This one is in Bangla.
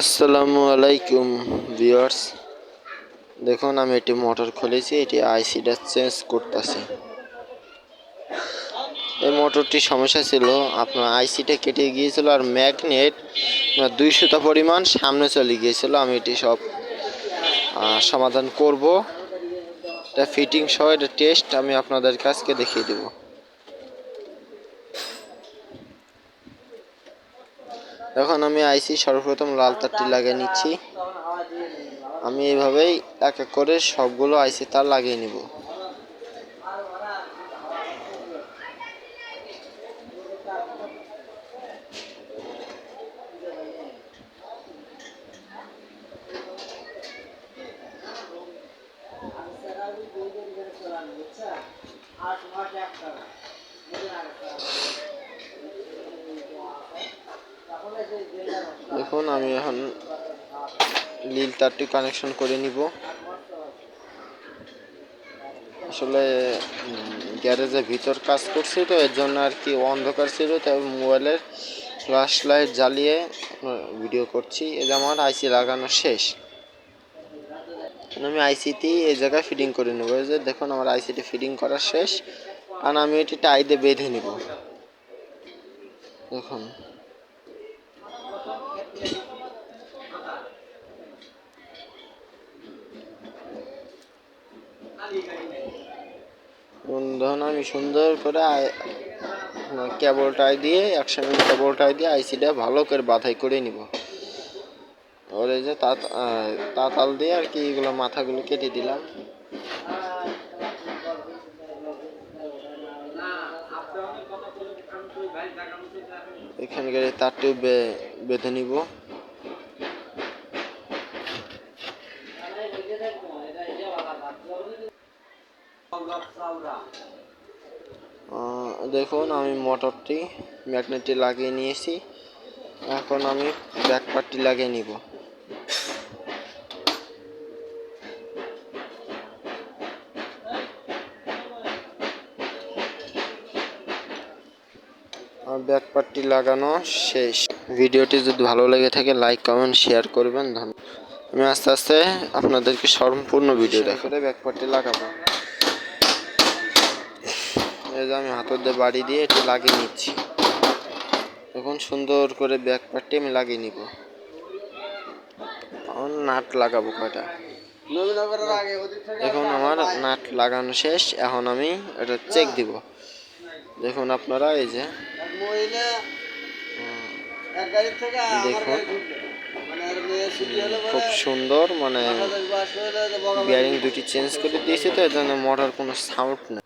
আসসালামু আলাইকুম ভিউয়ার্স। দেখুন, আমি এটি মোটর খুলেছি, এটি আইসিটা চেঞ্জ করতেছি। এই মোটরটি সমস্যা ছিল, আপনার আইসিটা কেটে গিয়েছিল আর ম্যাগনেট দুইশোটা পরিমাণ সামনে চলে গিয়েছিল। আমি এটি সব সমাধান করব। এটা ফিটিং সহ এটা টেস্ট আমি আপনাদের কাছকে দেখিয়ে দেবো। এখন আমি আইসি সর্বপ্রথম লাল তারটি লাগিয়ে নিচ্ছি। আমি এইভাবেই এক এক করে সবগুলো আইসি, তার লাগিয়ে নিব। দেখুন, আমি এখন নীল তারটি কানেকশন করে নিব। আসলে গ্যারেজের ভিতর কাজ করছি তো, এর জন্য আর কি অন্ধকার ছিল, তাই মোবাইলের ফ্ল্যাশ লাইট জ্বালিয়ে ভিডিও করছি। এই যে আমার আইসি লাগানো শেষ। আমি আইসিটি এই জায়গায় ফিটিং করে নেব। এই যে দেখুন, আমার আইসিটি ফিটিং করা শেষ। আর আমি এটি টাই দিয়ে বেঁধে নিব। দেখুন। ধরুন আমি সুন্দর করে আই- কেবলটাই দিয়ে একশো মিনিট কেবলটাই দিয়ে আইসিটা ভালো করে বাধাই করে নিব। ওর এই যে তাতাল দিয়ে আর কি এগুলো মাথাগুলো কেটে দিলাম। এখানকার এই তারটিও বেঁধে নিব। দেখুন, আমি মোটরটি ম্যাগনেটটি লাগিয়ে নিয়েছি। এখন আমি ব্যাকপারটি লাগিয়ে নিব। ব্যাক পার্টটি লাগানো শেষ। ভিডিওটি যদি ভালো লেগে থাকে লাইক কমেন্ট শেয়ার করবেন। ধন্যবাদ। আমি আস্তে আস্তে আপনাদেরকে সম্পূর্ণ ভিডিও দেখাতে ব্যাক পার্টটি লাগাবো। এই যে আমি হাতের দিয়ে বাড়ি দিয়ে এটি লাগিয়ে নিচ্ছি। এখন সুন্দর করে ব্যাক পার্টটি আমি লাগিয়ে নিব। এখন নাট লাগাবো কয়টা? এখন আমার নাট লাগানো শেষ। এখন আমি এটা চেক দিব। দেখুন আপনারা, এই যে দেখুন। খুব সুন্দর মানে বিয়ারিং দুটি চেঞ্জ করে দিয়েছে তো এর জন্য মোটর কোনো সাউন্ড নেই।